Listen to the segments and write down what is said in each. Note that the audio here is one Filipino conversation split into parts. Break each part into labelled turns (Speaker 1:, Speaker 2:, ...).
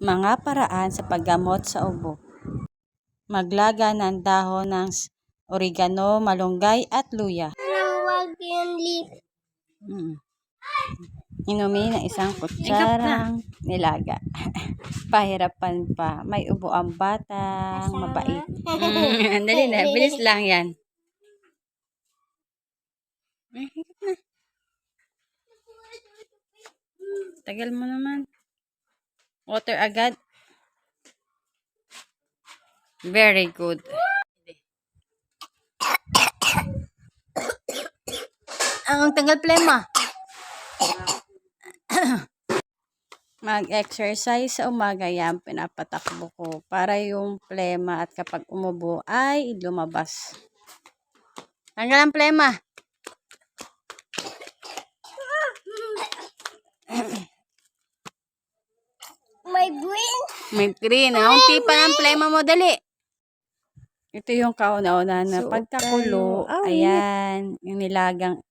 Speaker 1: Mga paraan sa paggamot sa ubo. Maglaga ng dahon ng oregano, malunggay at luya.
Speaker 2: Huwag yung lip.
Speaker 1: Mm. Inumin ng isang kutsarang nilaga. Pahirapan pa. May ubo ang batang mabait. Mm, dali na, bilis lang yan. Tagal mo naman. Water agad. Very good. Ang tanggal plema. Mag-exercise sa umaga yan, pinapatakbo ko para yung plema at kapag umubo ay lumabas. Tanggal ang plema.
Speaker 2: May green.
Speaker 1: May green. Ah, unti pa ng plema mo, dali. Ito yung kauna-una na
Speaker 2: Suot
Speaker 1: pagkakulo.
Speaker 2: Ah,
Speaker 1: ayan, yung nilagang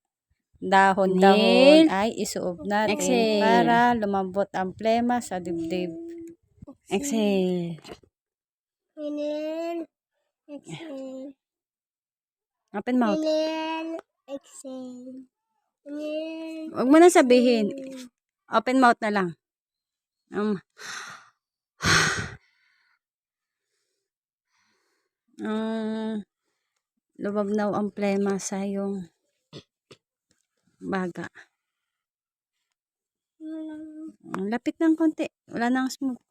Speaker 1: dahon dahon ay isuob natin
Speaker 2: Exhale.
Speaker 1: para lumambot ang plema sa dibdib. Exhale.
Speaker 2: Inhale. Exhale.
Speaker 1: Open mouth.
Speaker 2: Inhale. Exhale. Inhale.
Speaker 1: Huwag mo na sabihin. Open mouth na lang. Um, um, lumabnaw ang plema sa iyong baga. Ang Lapit ng konti. Wala nang smoke.